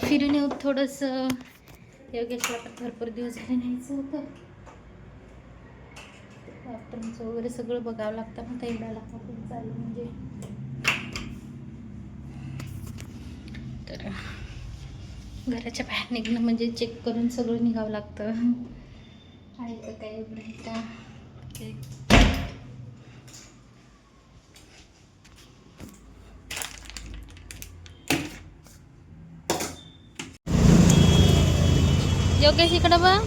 फिरून येऊ थोडंसं. योगेशला पण भरपूर दिवस झाले न्यायचं होतं डॉक्टरांचं वगैरे सगळं बघावं लागतं मग एकदा लागतं चालू म्हणजे. तर घराच्या बाहेर निघणं म्हणजे चेक करून सगळं निघावं लागतं. आहे का काय एवढं योगेश इकडं बघ.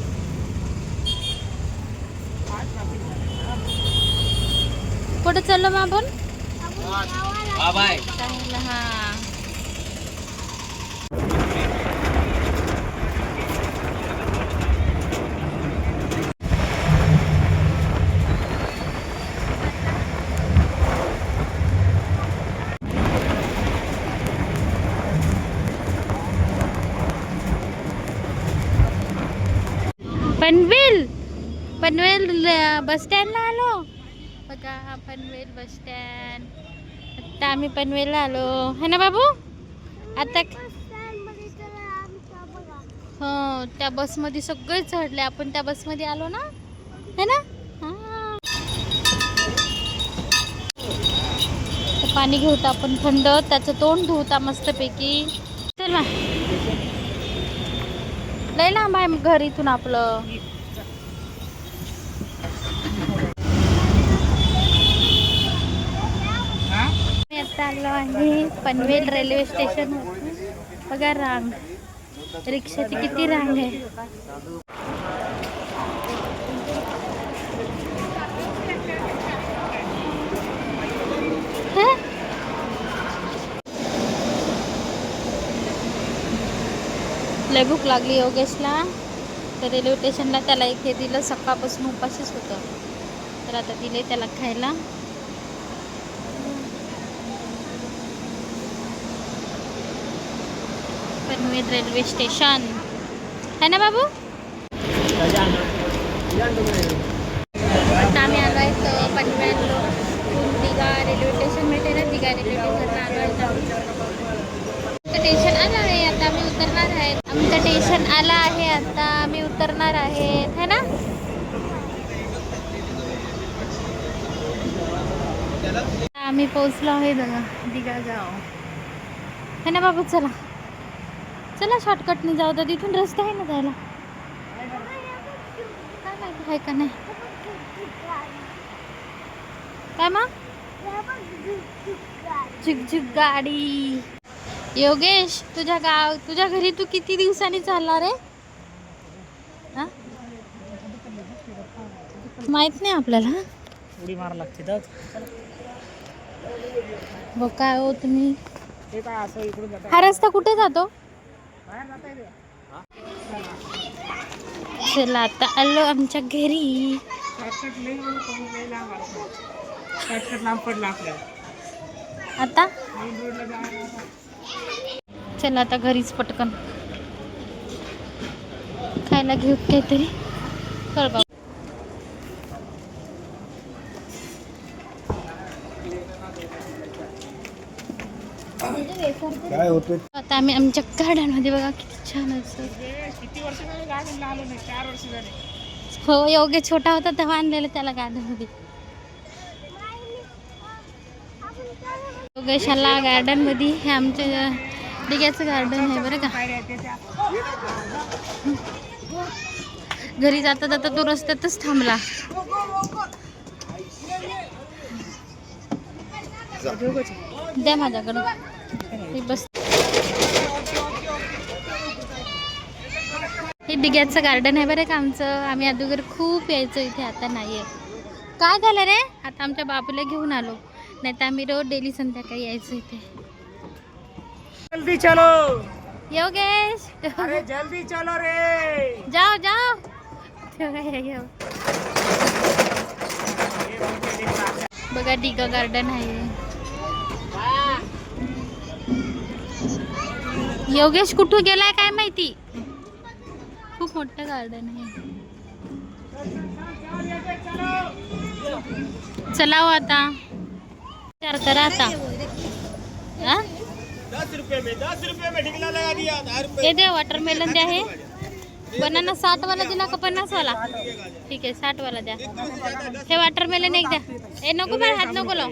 कुठं चाललो मग आपण? हा. पनवेल. पनवेल बस स्टँडला आलो. बघा हा पनवेल बस स्टँड आता आम्ही पनवेलला आलो. है ना बाबू? आता हो त्या बसमध्ये सगळे चढले. आपण त्या बसमध्ये आलो ना? है ना? हा. पाणी घेऊत आपण थंड. त्याचं तोंड धुवता मस्तपैकी. चल लय लांब आहे मग घर इथून आपलं. मी आता आलो आहे पनवेल रेल्वे स्टेशन बघा रांग. रिक्षाची किती रांग आहे. लय भूक लागली योगेशला. तर रेल्वे स्टेशनला त्याला एक हे दिलं सकाळपासून उपाशीच होतं. तर आता दिले त्याला खायला. Panvel railway station. है ना बाबू? आता आम्ही आलो आहे तर पनवेल दिघा रेल्वे स्टेशन मिळते ना दिघा रेल्वे स्टेशनला आलो आहे स्टेशन आलं आहे आता आम्ही उतरणार आहे आमचं स्टेशन आलं आहे आता आम्ही उतरणार आहेत है ना? आम्ही पोहोचलो आहे बघा दिघा गाव. है ना बाबू? चला. चला शॉर्टकटने जाऊ तर तिथून रस्ता आहे ना जायला. काय माहिती आहे का नाही? काय मग? झुकझुक गाडी. योगेश तुझ्या गाव तुझ्या घरी तू किती दिवसांनी चालणार आहे? माहीत नाही आपल्याला. उडी मारा लागते तर. बघ काय हो तुम्ही. ते काय असं इकडून जाता? हा रस्ता कुठे जातो? बाहेर जाता येते. चला आता आलो आमच्या घरी. शॉर्टकट लई लई लांब आला शॉर्टकट लांब पडला आपल्याला. आता? मेन रोडला जायला चला आता घरीच पटकन. खायला घेऊ काहीतरी. कर बाबा. काय होते आता आम्ही आमच्या गार्डनमध्ये बघा किती छान हे योग्य छोटा होता तेव्हा आणलेलं त्याला गार्डनमध्ये योगेशाला गार्डनमध्ये हे आमच्या डिग्याचं गार्डन आहे बरं का. घरी जाता जाता तो रस्त्यातच थांबला. द्या माझ्याकडं हे बस. हे डिग्याचं गार्डन आहे बरं का आमचं. आम्ही अगोदर खूप यायचो इथे आता नाही आहे काय झालं रे? आता आमच्या बाबूला घेऊन आलो. नाही तर आम्ही रोज डेली संध्याकाळी यायचो इथे. जल्दी चलो. योगेश. अरे जल्दी चलो रे. जाओ जाओ. हे. बघा डिगा गार्डन आहे. योगेश कुठं गेला काय माहिती? खूप मोठं गार्डन आहे. चला हो आता. विचार करा आता. ये द्या वॉटरमेलन द्या हे बनाना साठ वाला दिला का पन्नास वाला ठीक है साठ वाला द्या. हे वॉटरमेलन एक द्या. ए, नको पण हात नको लाव.